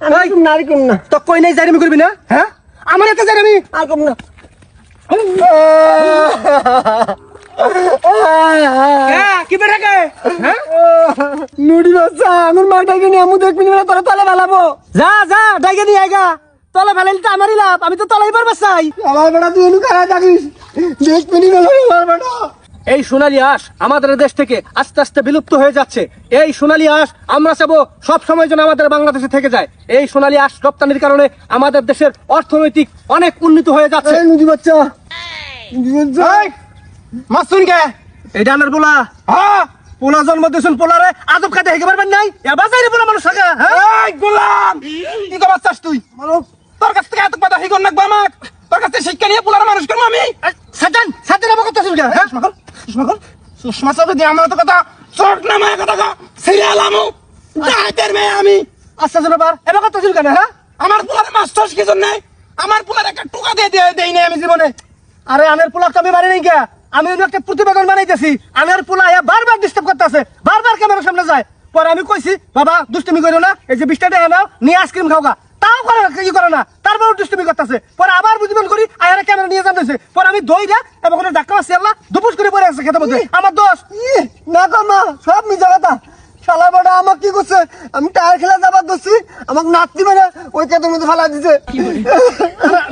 আমি না তো কই নাই জারিমি করবি না? হ্যাঁ? আমার এত জারিমি! আর কম না। কি? বেড়ে হ্যাঁ? নুডি বাচ্চা আমার মা ডাকে নিয়ে আমু দেখবি না তোরা তলে ভালাবো যা যা নিয়ে তলে তো আমারই লাভ আমি তো তলাই পারবার চাই। আমার বেটা তুই খারাপ থাকিস দেখবি না আমার বেটা এই সোনালী আঁশ আমাদের দেশ থেকে আস্তে আস্তে বিলুপ্ত হয়ে যাচ্ছে। এই সোনালী আঁশ আমরা চাবো সব সময় যেন আমাদের বাংলাদেশে থেকে যায়। এই সোনালী আঁশ রপ্তানির কারণে আমাদের দেশের অর্থনৈতিক অনেক উন্নত হয়ে যাচ্ছে। বাচ্চা। মাসুন কে? এই ডানার হ্যাঁ। পোলা জন্ম দিয়েছেন পোলারে। আজব খাতে হেগে পারবেন নাই? এবার যাই পোলা মানুষ থাকে হ্যাঁ? গোলাম! কি কবার চাস তুই? তোর কাছ থেকে এত কথা হিগন নাকবো আমাক? তোর কাছ থেকে শিক্ষা নিয়ে পোলার মানুষ করব আমি? সাজান সাজান আমার কথা শুনবে হ্যাঁ? সুষমা সুষমা সুষমা কা সিরিয়াল আমু। আচ্ছা জনবার এবার কথা শুনবে না হ্যাঁ? আমার পোলার মাস্টার কি জন্য? আমার যায়। পরে আমি কইছি, বাবা, দুষ্টুমি করো না। এই যে বিশটা টাকা নিয়ে আইসক্রিম খাওগা তাও করে কি করে না। তারপর দুষ্টুমি করতেছে। পরে আবার বুঝবেন করি নিয়ে পরে আমি এবং ধাক্কা মারছি আল্লাহ দুপুস করে পড়ে আছে খেতে মধ্যে। আমার দোষ। না কর মা সব মিজা কথা। শালা বড় আমাক কি করছে? আমি টায়ার খেলা যাবার দোষী। আমাক নাতি মানে ওই মধ্যে ফেলা দিছে।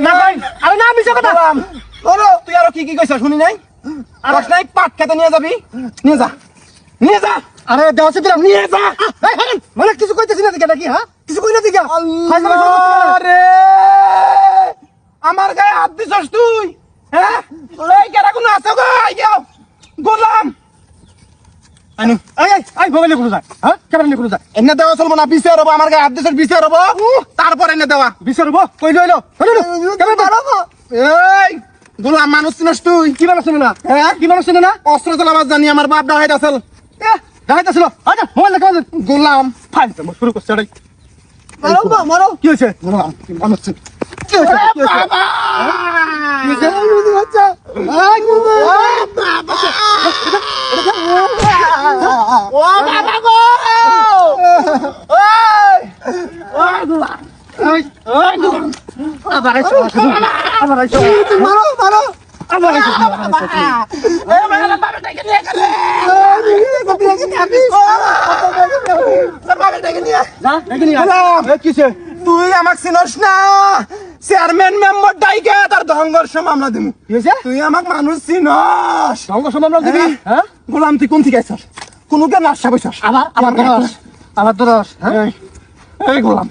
না ভাই আরে না কথা। তুই আরও কি কি কইছ শুনি নাই? আর নাই পাট খেতে নিয়ে যাবি? নিয়ে যা। নিয়ে যা। আরে দেওয়া দিলাম নিয়ে যা। মানে কিছু কইতেছি না দিকে নাকি হ্যাঁ? কিছু কই না দিকে? আরে আমার গায়ে হাত দিছস তুই? হ্যাঁ? এই কেরা কোনো আছে গো? আই গোলাম আইনু আই মোবাইলে হ্যাঁ? ক্যামেরা নিয়ে এনে দেওয়া চলবো না বিছে রবো আমার গায়ে হাত দিছস বিছে রবো। তারপর এনে দেওয়া। বিছে রবো কই লইলো ক্যামেরা এই গোলাম মানুষ চিনস তুই। কি মানুষ চিনে না? হ্যাঁ? কি মানুষ চিনে না? অস্ত্র চালাবার জানি আমার বাপ ডাহাইত আসল ডাহাইত আসল আচ্ছা মোবাইল দেখা গোলাম। ফাইল শুরু করছে এটাই মারো মারো। কি হয়েছে? গোলাম মানুষ আবার মারো মারো। তুই আমাক চিনস না। চেয়ারম্যান মেম্বার ডাইকে তার ধঙ্গর সব মামলা দিমু। তুই আমাক মানুষ চিনস। ধঙ্গর্ষ আমরা দিবি? হ্যাঁ। গোলাম তুই কোন থেকে আইছস? কোন কে নাশা বইছস? আবার আবার আবার দরস এই গোলাম।